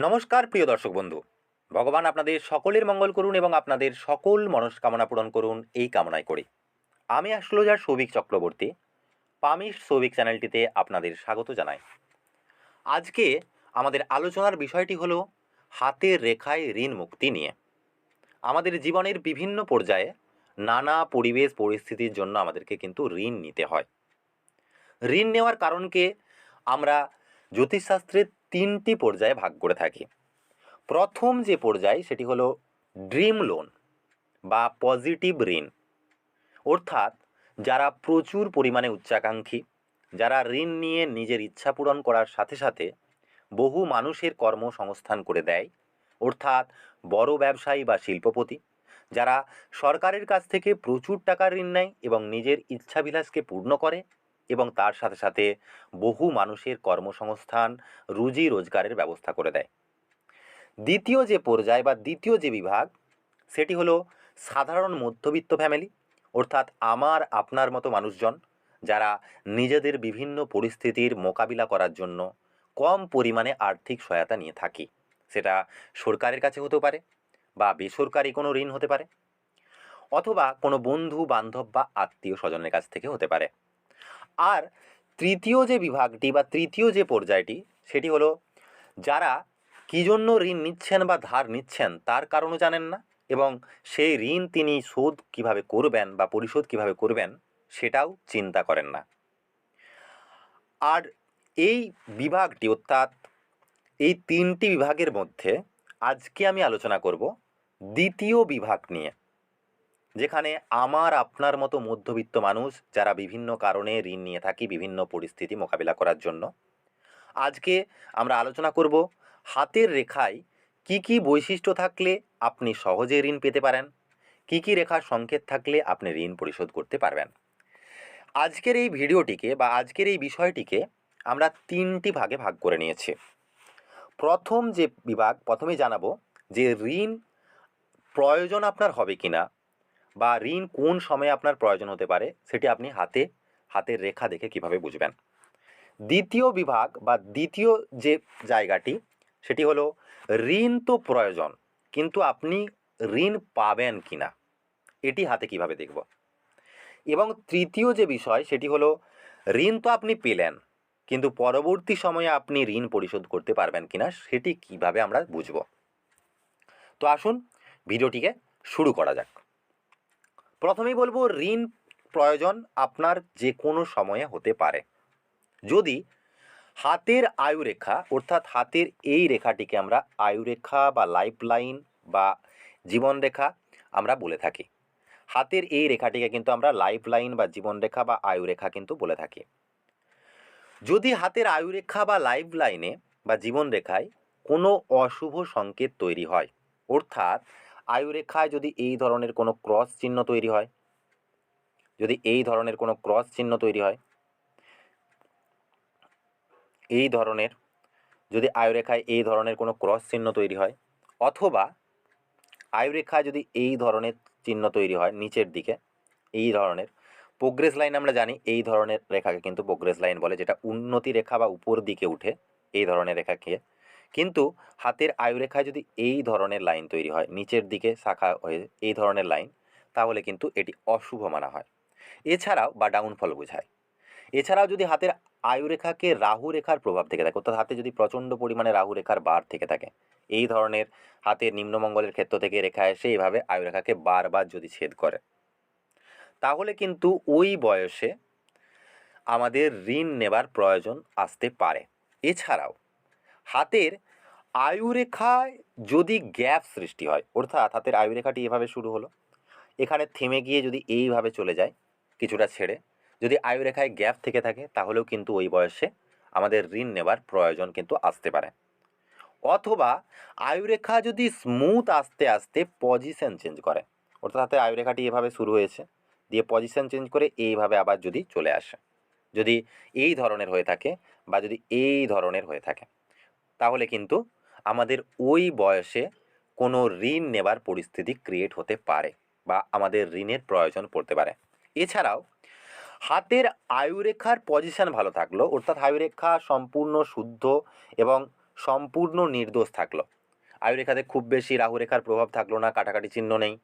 নমস্কার, প্রিয় দর্শক বন্ধু। ভগবান আপনাদের সকলের মঙ্গল করুন এবং আপনাদের সকল মনস্কামনা পূরণ করুন এই কামনায় করি। আমি অ্যাস্ট্রোলজার সৌভিক চক্রবর্তী, পামিশ সৌভিক চ্যানেলটিতে আপনাদের স্বাগত জানাই। আজকে আমাদের আলোচনার বিষয়টি হলো হাতের রেখায় ঋণ মুক্তি নিয়ে। আমাদের জীবনের বিভিন্ন পর্যায়ে নানা পরিবেশ পরিস্থিতির জন্য আমাদেরকে কিন্তু ঋণ নিতে হয়। ঋণ নেওয়ার কারণকে আমরা জ্যোতিষশাস্ত্রের তিনটি পর্যায়ে ভাগ করে থাকি। প্রথম যে পর্যায় সেটি হলো ড্রিম লোন বা পজিটিভ ঋণ। অর্থাৎ যারা প্রচুর পরিমাণে উচ্চাকাঙ্ক্ষী, যারা ঋণ নিয়ে নিজের ইচ্ছা পূরণ করার সাথে সাথে বহু মানুষের কর্মসংস্থান করে দেয়। অর্থাৎ বড় ব্যবসায়ী বা শিল্পপতি, যারা সরকারের কাছ থেকে প্রচুর টাকার ঋণ নেয় এবং নিজের ইচ্ছাবিলাসকে পূর্ণ করে এবং তার সাথে সাথে বহু মানুষের কর্মসংস্থান, রুজি রোজগারের ব্যবস্থা করে দেয়। দ্বিতীয় যে পর্যায় বা দ্বিতীয় যে বিভাগ, সেটি হলো সাধারণ মধ্যবিত্ত ফ্যামিলি অর্থাৎ আমার, আপনার মতো মানুষজন, যারা নিজেদের বিভিন্ন পরিস্থিতির মোকাবিলা করার জন্য কম পরিমাণে আর্থিক সহায়তা নিয়ে থাকি। সেটা সরকারের কাছে হতে পারে বা বেসরকারি কোনো ঋণ হতে পারে, অথবা কোনো বন্ধু, বান্ধব বা আত্মীয় স্বজনের কাছ থেকে হতে পারে। আর তৃতীয় যে বিভাগটি বা তৃতীয় যে পর্যায়টি, সেটি হলো যারা কী জন্য ঋণ নিচ্ছেন বা ধার নিচ্ছেন তার কারণও জানেন না এবং সেই ঋণ তিনি শোধ কীভাবে করবেন বা পরিশোধ কীভাবে করবেন সেটাও চিন্তা করেন না। আর এই বিভাগটি অর্থাৎ এই তিনটি বিভাগের মধ্যে আজকে আমি আলোচনা করব দ্বিতীয় বিভাগ নিয়ে। যেখানে আমার, আপনার মতো মধ্যবিত্ত মানুষ যারা বিভিন্ন কারণে ঋণ নিয়ে থাকি, বিভিন্ন পরিস্থিতি মোকাবিলা করার জন্য। আজকে আমরা আলোচনা করব হাতের রেখায় কি কি বৈশিষ্ট্য থাকলে আপনি সহজে ঋণ পেতে পারেন, কি কি রেখার সংকেত থাকলে আপনি ঋণ পরিশোধ করতে পারবেন। আজকের এই ভিডিওটিকে বা আজকের এই বিষয়টিকে আমরা তিনটি ভাগে ভাগ করে নিয়েছি। প্রথম যে বিভাগ প্রথমে জানাব যে ঋণ প্রয়োজন আপনার হবে কি না বা ঋণ কোন সময়ে আপনার প্রয়োজন হতে পারে সেটি আপনি হাতে, হাতের রেখা দেখে কীভাবে বুঝবেন। দ্বিতীয় বিভাগ বা দ্বিতীয় যে জায়গাটি, সেটি হলো ঋণ তো প্রয়োজন, কিন্তু আপনি ঋণ পাবেন কি না এটি হাতে কীভাবে দেখব। এবং তৃতীয় যে বিষয়, সেটি হলো ঋণ তো আপনি পেলেন, কিন্তু পরবর্তী সময়ে আপনি ঋণ পরিশোধ করতে পারবেন কিনা, সেটি কীভাবে আমরা বুঝব। তো আসুন, ভিডিওটিকে শুরু করা যাক। প্রথমেই বলব, ঋণ প্রয়োজন আপনার যে কোনো সময়ে হতে পারে। যদি হাতের আয়ুরেখা, অর্থাৎ হাতের এই রেখাটিকে আমরা আয়ুরেখা বা লাইফ লাইন বা জীবনরেখা আমরা বলে থাকি। হাতের এই রেখাটিকে কিন্তু আমরা লাইফ লাইন বা জীবনরেখা বা আয়ুরেখা কিন্তু বলে থাকি। যদি হাতের আয়ুরেখা বা লাইফ লাইনে বা জীবনরেখায় কোনো অশুভ সংকেত তৈরি হয়, অর্থাৎ আয়ুরেখায় যদি এই ধরনের কোনো ক্রস চিহ্ন তৈরি হয়, যদি এই ধরনের কোনো ক্রস চিহ্ন তৈরি হয়, এই ধরনের, যদি আয়ুরেখায় এই ধরনের কোনো ক্রস চিহ্ন তৈরি হয়, অথবা আয়ুরেখায় যদি এই ধরনের চিহ্ন তৈরি হয় নিচের দিকে, এই ধরনের প্রোগ্রেস লাইন আমরা জানি এই ধরনের রেখাকে কিন্তু প্রোগ্রেস লাইন বলে, যেটা উন্নতি রেখা বা উপর দিকে উঠে এই ধরনের রেখাকে কিন্তু হাতের আয়ুরেখায় যদি এই ধরনের লাইন তৈরি হয়, নিচের দিকে শাখা হয়ে এই ধরনের লাইন, তাহলে কিন্তু এটি অশুভ মানা হয়। এছাড়াও বা ডাউনফল বোঝায়। এছাড়াও যদি হাতের আয়ুরেখাকে রাহু রেখার প্রভাব থেকে থাকে অর্থাৎ হাতে যদি প্রচণ্ড পরিমাণে রাহু রেখার বার থেকে থাকে, এই ধরনের হাতের নিম্নমঙ্গলের ক্ষেত্র থেকে রেখা এসে এইভাবে আয়ুরেখাকে বারবার যদি ছেদ করে, তাহলে কিন্তু ওই বয়সে আমাদের ঋণ নেবার প্রয়োজন আসতে পারে। এছাড়াও হাতের আয়ুরেখায় যদি গ্যাপ সৃষ্টি হয়, অর্থাৎ হাতের আয়ুরেখাটি এভাবে শুরু হলো, এখানে থেমে গিয়ে যদি এইভাবে চলে যায় কিছুটা ছেড়ে, যদি আয়ুরেখায় গ্যাপ থেকে থাকে, তাহলেও কিন্তু ওই বয়সে আমাদের ঋণ নেবার প্রয়োজন কিন্তু আসতে পারে। অথবা আয়ুরেখা যদি স্মুথ আস্তে আস্তে পজিশন চেঞ্জ করে, অর্থাৎ হাতে আয়ুরেখাটি এভাবে শুরু হয়েছে, দিয়ে পজিশন চেঞ্জ করে এইভাবে আবার যদি চলে আসে, যদি এই ধরনের হয়ে থাকে বা যদি এই ধরনের হয়ে থাকে। তাহলে কিন্তু আমাদের ওই বয়সে কোনো ঋণ নেবার পরিস্থিতি ক্রিয়েট হতে পারে বা আমাদের ঋণের প্রয়োজন পড়তে পারে। এছাড়াও, হাতের আয়ুরেখার পজিশন ভালো থাকল, অর্থাৎ আয়ুরেখা সম্পূর্ণ শুদ্ধ এবং সম্পূর্ণ নির্দোষ থাকল। আয়ুরেখাতে খুব বেশি রাহুরেখার প্রভাব থাকল না, কাটাকাটি চিহ্ন নেই।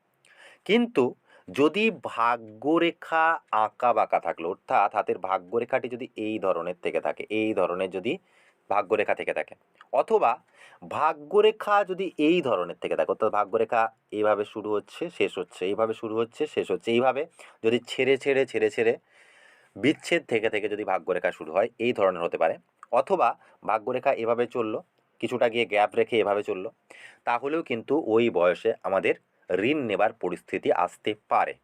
কিন্তু যদি ভাগ্যরেখা আঁকা বাঁকা থাকল, অর্থাৎ হাতের ভাগ্যরেখাটি যদি এই ধরনের থেকে থাকে, এই ধরনের যদি ভাগ্যরেখা থেকে থাকে অথবা ভাগ্যরেখা যদি এই ধরনের থেকে থাকে অর্থাৎ ভাগ্যরেখা এইভাবে শুরু হচ্ছে, শেষ হচ্ছে, এইভাবে শুরু হচ্ছে, শেষ হচ্ছে, এইভাবে যদি ছেড়ে ছেড়ে ছেড়ে ছেড়ে বিচ্ছেদ থেকে থেকে যদি ভাগ্যরেখা শুরু হয়, এই ধরনের হতে পারে। অথবা ভাগ্যরেখা এভাবে চলল, কিছুটা গিয়ে গ্যাপ রেখে এভাবে চলল, তাহলেও কিন্তু ওই বয়সে আমাদের ঋণ নেবার পরিস্থিতি আসতে পারে।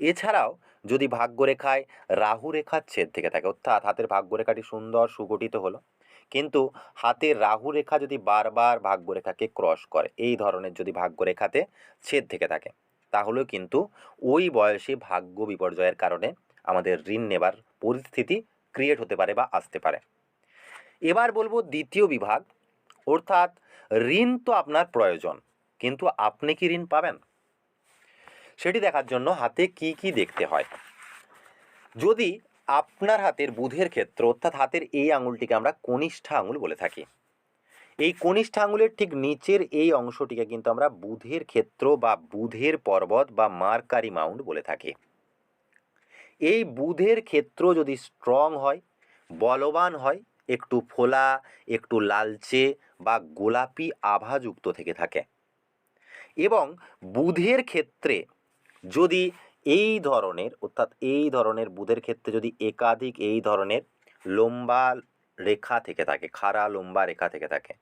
এছাড়াও যদি ভাগ্যরেখায় রাহু রেখার ছেদ থেকে থাকে, অর্থাৎ হাতের ভাগ্যরেখাটি সুন্দর সুগঠিত হলো কিন্তু হাতের রাহু রেখা যদি বারবার ভাগ্যরেখাকে ক্রস করে, এই ধরনের যদি ভাগ্যরেখাতে ছেদ থেকে থাকে, তাহলেও কিন্তু ওই বয়সে ভাগ্য বিপর্যয়ের কারণে আমাদের ঋণ নেবার পরিস্থিতি ক্রিয়েট হতে পারে বা আসতে পারে। এবার বলব দ্বিতীয় বিভাগ, অর্থাৎ ঋণ তো আপনার প্রয়োজন, কিন্তু আপনি কি ঋণ পাবেন? সেটি দেখার জন্য হাতে কি কি দেখতে হয়। যদি আপনার হাতের বুধের ক্ষেত্র অর্থাৎ হাতের এই আঙুলটিকে আমরা কনিষ্ঠা আঙুল বলে থাকি। এই কনিষ্ঠা আঙুলের ঠিক নিচের এই অংশটিকে কিন্তু আমরা বুধের ক্ষেত্র বা বুধের পর্বত বা মার্কারি মাউন্ট বলে থাকি। এই বুধের ক্ষেত্র যদি স্ট্রং হয়, বলবান হয়, একটু ফোলা, একটু লালচে বা গোলাপি আভাযুক্ত থেকে থাকে। এবং বুধের ক্ষেত্রে যদি এই ধরনের, অর্থাৎ এই ধরনের বুধের ক্ষেত্রে যদি একাধিক এই ধরনের লম্বা রেখা থেকে থাকে, খাড়া লম্বা রেখা থেকে থাকে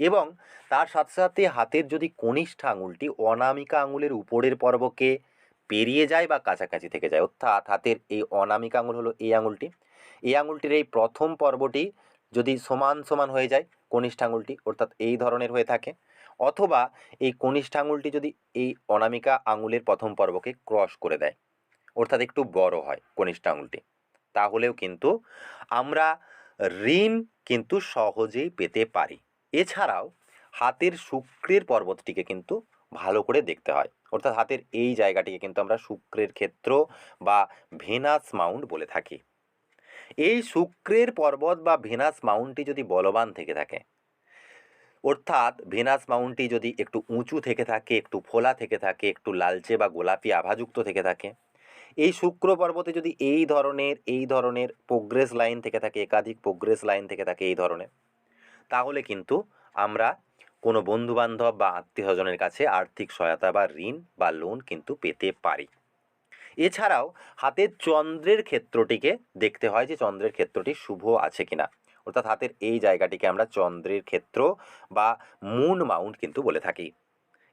এবং তার সাথে সাথে হাতের যদি কনিষ্ঠ আঙুলটি অনামিকা আঙুলের উপরের পর্বকে পেরিয়ে যায় বা কাছাকাছি থেকে যায়, অর্থাৎ হাতের এই অনামিকা আঙুল হলো এই আঙুলটি, এই আঙুলটির এই প্রথম পর্বটি যদি সমান সমান হয়ে যায় কনিষ্ঠ আঙুলটি, অর্থাৎ এই ধরনের হয়ে থাকে অথবা এই কনিষ্ঠ আঙুলটি যদি এই অনামিকা আঙুলের প্রথম পর্বকে ক্রস করে দেয়, অর্থাৎ একটু বড় হয় কনিষ্ঠ আঙুলটি, তাহলেও কিন্তু আমরা ঋণ কিন্তু সহজেই পেতে পারি। এছাড়াও হাতের শুক্রের পর্বতটিকে কিন্তু ভালো করে দেখতে হয়, অর্থাৎ হাতের এই জায়গাটিকে কিন্তু আমরা শুক্রের ক্ষেত্র বা ভেনাস মাউন্ট বলে থাকি। এই শুক্রের পর্বত বা ভেনাস মাউন্টটি যদি বলবান থেকে থাকে অর্থাৎ ভেনাস মাউন্টটি যদি একটু উঁচু থেকে থাকে, একটু ফোলা থেকে থাকে, একটু লালচে বা গোলাপি আভাযুক্ত থেকে থাকে, এই শুক্র পর্বতে যদি এই ধরনের এই ধরনের প্রোগ্রেস লাইন থেকে থাকে, একাধিক প্রোগ্রেস লাইন থেকে থাকে এই ধরনের, তাহলে কিন্তু আমরা কোনো বন্ধুবান্ধব বা আত্মীয় স্বজনের কাছে আর্থিক সহায়তা বা ঋণ বা লোন কিন্তু পেতে পারি। এছাড়াও হাতের চন্দ্রের ক্ষেত্রটিকে দেখতে হয় যে চন্দ্রের ক্ষেত্রটি শুভ আছে কিনা। অর্থাৎ হাতের এই জায়গাটিকে আমরা চন্দ্রের ক্ষেত্র বা মুন মাউন্ট কিন্তু বলে থাকি।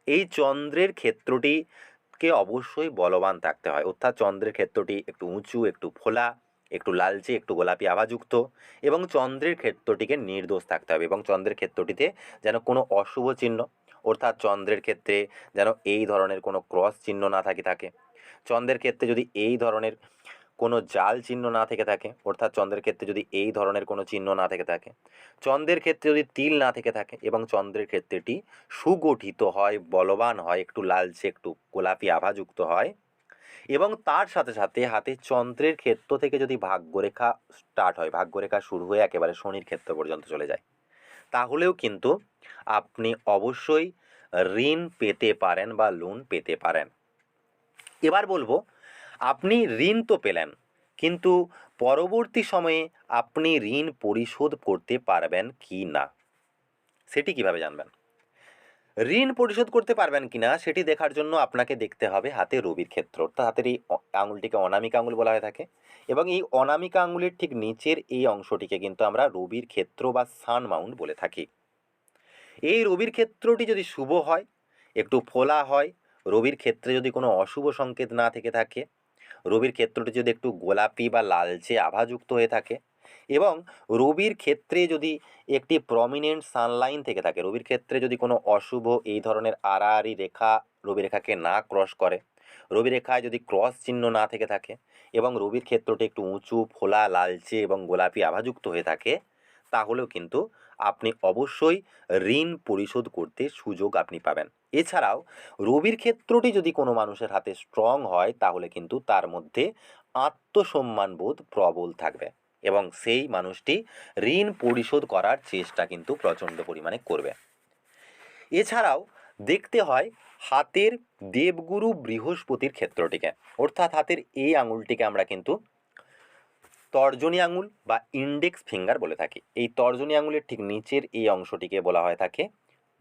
এই চন্দ্রের ক্ষেত্রটিকে অবশ্যই বলবান থাকতে হয়। অর্থাৎ চন্দ্রের ক্ষেত্রটি একটু উঁচু, একটু ফোলা, একটু লালচে, একটু গোলাপি আভাযুক্ত এবং চন্দ্রের ক্ষেত্রটিকে নির্দোষ থাকতে হবে এবং চন্দ্রের ক্ষেত্রটিতে যেন কোনো অশুভ চিহ্ন, অর্থাৎ চন্দ্রের ক্ষেত্রে যেন এই ধরনের কোনো ক্রস চিহ্ন না থাকে থাকে। চন্দ্রের ক্ষেত্রে যদি এই ধরনের কোনো জাল চিহ্ন না থেকে থাকে। অর্থাৎ চন্দ্রের ক্ষেত্রে যদি এই ধরনের কোনো চিহ্ন না থেকে থাকে, চন্দ্রের ক্ষেত্রে যদি তিল না থেকে থাকে এবং চন্দ্রের ক্ষেত্রেটি সুগঠিত হয়, বলবান হয়, একটু লালচে, একটু গোলাপি আভাযুক্ত হয় এবং তার সাথে সাথে হাতে চন্দ্রের ক্ষেত্র থেকে যদি ভাগ্যরেখা স্টার্ট হয়, ভাগ্যরেখা শুরু হয়ে একেবারে শনির ক্ষেত্র পর্যন্ত চলে যায়, তাহলেও কিন্তু আপনি অবশ্যই ঋণ পেতে পারেন বা লোন পেতে পারেন। এবার বলব আপনি ঋণ তো পেলেন, কিন্তু পরবর্তী সময়ে আপনি ঋণ পরিশোধ করতে পারবেন কি না, সেটি কীভাবে জানবেন? ঋণ পরিশোধ করতে পারবেন কি না, সেটি দেখার জন্য আপনাকে দেখতে হবে হাতে রবির ক্ষেত্র, অর্থাৎ হাতের এই আঙুলটিকে অনামিকা আঙুল বলা হয়ে থাকে এবং এই অনামিকা আঙুলের ঠিক নিচের এই অংশটিকে কিন্তু আমরা রবির ক্ষেত্র বা সান মাউন্ট বলে থাকি। এই রবির ক্ষেত্রটি যদি শুভ হয়, একটু ফোলা হয়, রবির ক্ষেত্রে যদি কোনো অশুভ সংকেত না থেকে থাকে রবির ক্ষেত্রটি যদি একটু গোলাপি বা লালচে আভাযুক্ত হয়ে থাকে এবং রবির ক্ষেত্রে যদি একটি প্রমিনেন্ট সানলাইন থেকে থাকে, রবির ক্ষেত্রে যদি কোনো অশুভ এই ধরনের আড়াআড়ি রেখা রবি রেখাকে না ক্রস করে, রবি রেখায় যদি ক্রস চিহ্ন না থেকে থাকে এবং রবির ক্ষেত্রটি একটু উঁচু, ফোলা, লালচে এবং গোলাপি আভাযুক্ত হয়ে থাকে, তাহলেও কিন্তু আপনি অবশ্যই ঋণ পরিশোধ করতে সুযোগ আপনি পাবেন। এছাড়াও, রবির ক্ষেত্রটি যদি কোনো মানুষের হাতে স্ট্রং হয়, তাহলে কিন্তু তার মধ্যে আত্মসম্মানবোধ প্রবল থাকবে এবং সেই মানুষটি ঋণ পরিশোধ করার চেষ্টা কিন্তু প্রচণ্ড পরিমাণে করবে। এছাড়াও, দেখতে হয় হাতের দেবগুরু বৃহস্পতির ক্ষেত্রটিকে, অর্থাৎ হাতের এই আঙুলটিকে আমরা কিন্তু তর্জনী আঙুল বা ইন্ডেক্স ফিঙ্গার বলে থাকি। এই তর্জনী আঙুলের ঠিক নিচের এই অংশটিকে বলা হয় থাকে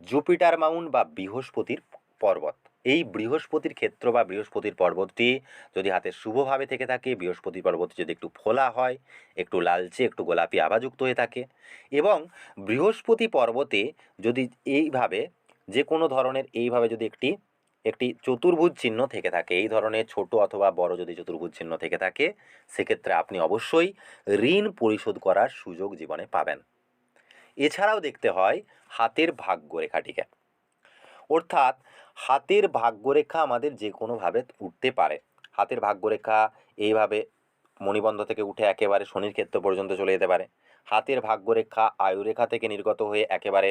জুপিটার মাউন্ট বা বৃহস্পতির পর্বত। এই বৃহস্পতির ক্ষেত্র বা বৃহস্পতির পর্বতটি যদি হাতে শুভভাবে থেকে থাকে বৃহস্পতি পর্বতটি যদি একটু ফোলা হয়, একটু লালচে, একটু গোলাপি আভাযুক্ত হয়ে থাকে এবং বৃহস্পতি পর্বতে যদি এইভাবে যে কোনো ধরনের এইভাবে যদি একটি একটি চতুর্ভুজ চিহ্ন থেকে থাকে। এই ধরনের ছোট অথবা বড় যদি চতুর্ভুজ চিহ্ন থেকে থাকে, সেক্ষেত্রে আপনি অবশ্যই ঋণ পরিশোধ করার সুযোগ জীবনে পাবেন। এছাড়াও দেখতে হয় হাতের ভাগ্যরেখাটিকে। অর্থাৎ হাতের ভাগ্যরেখা আমাদের যে কোনোভাবে উঠতে পারে। হাতের ভাগ্যরেখা এইভাবে মণিবন্ধ থেকে উঠে একেবারে শনির ক্ষেত্র পর্যন্ত চলে যেতে পারে। হাতের ভাগ্যরেখা আয়ুরেখা থেকে নির্গত হয়ে একেবারে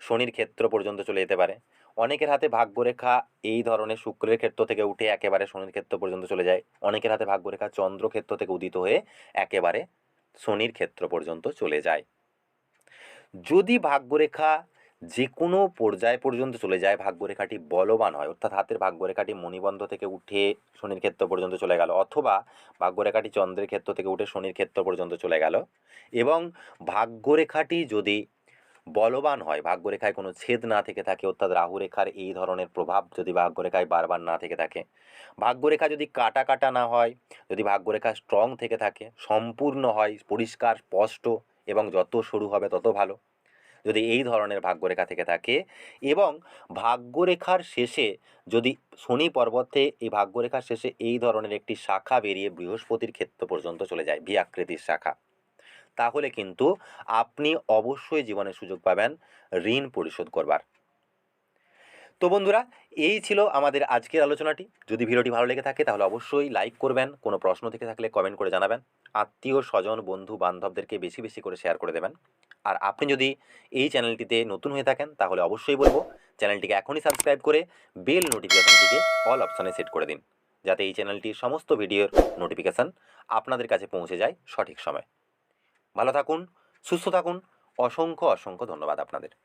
শনির ক্ষেত্র পর্যন্ত চলে যেতে পারে। অনেকের হাতে ভাগ্যরেখা এই ধরনের শুক্রের ক্ষেত্র থেকে উঠে একেবারে শনির ক্ষেত্র পর্যন্ত চলে যায়। অনেকের হাতে ভাগ্যরেখা চন্দ্র ক্ষেত্র থেকে উদিত হয়ে একেবারে শনির ক্ষেত্র পর্যন্ত চলে যায়। যদি ভাগ্যরেখা যে কোনো পর্যায় পর্যন্ত চলে যায়, ভাগ্যরেখাটি বলবান হয়, অর্থাৎ হাতের ভাগ্যরেখাটি মণিবন্ধ থেকে উঠে শনির ক্ষেত্র পর্যন্ত চলে গেল, অথবা ভাগ্যরেখাটি চন্দ্রের ক্ষেত্র থেকে উঠে শনির ক্ষেত্র পর্যন্ত চলে গেল, এবং ভাগ্যরেখাটি যদি বলবান হয়। ভাগ্যরেখায় কোনো ছেদ না থেকে থাকে। অর্থাৎ রাহুরেখার এই ধরনের প্রভাব যদি ভাগ্যরেখায় বারবার না থেকে থাকে। ভাগ্যরেখা যদি কাটা কাটা না হয়, যদি ভাগ্যরেখা স্ট্রং থেকে থাকে, সম্পূর্ণ হয়, পরিষ্কার, স্পষ্ট এবং যত সরু হবে তত ভালো। যদি এই ধরনের ভাগ্যরেখা থেকে থাকে এবং ভাগ্যরেখার শেষে যদি শনি পর্বতে এই ভাগ্যরেখার শেষে এই ধরনের একটি শাখা বেরিয়ে বৃহস্পতির ক্ষেত্র পর্যন্ত চলে যায় ভি আকৃতির শাখা। তাহলে কিন্তু আপনি অবশ্যই জীবনে সুযোগ পাবেন ঋণ পরিশোধ করবার। তো বন্ধুরা, এই ছিল আমাদের আজকের আলোচনাটি। যদি ভিডিওটি ভালো লেগে থাকে, তাহলে অবশ্যই লাইক করবেন, কোনো প্রশ্ন থেকে থাকলে কমেন্ট করে জানাবেন। আত্মীয়, স্বজন, বন্ধু, বান্ধবদেরকে বেশি বেশি করে শেয়ার করে দেবেন। আর আপনি যদি এই চ্যানেলটিতে নতুন হয়ে থাকেন, তাহলে অবশ্যই বলব, চ্যানেলটিকে এখনই সাবস্ক্রাইব করে বেল নোটিফিকেশানটিকে অল অপশানে সেট করে দিন, যাতে এই চ্যানেলটির সমস্ত ভিডিওর নোটিফিকেশান আপনাদের কাছে পৌঁছে যায় সঠিক সময়। ভালো থাকুন সুস্থ থাকুন। অসংখ্য অসংখ্য ধন্যবাদ আপনাদের।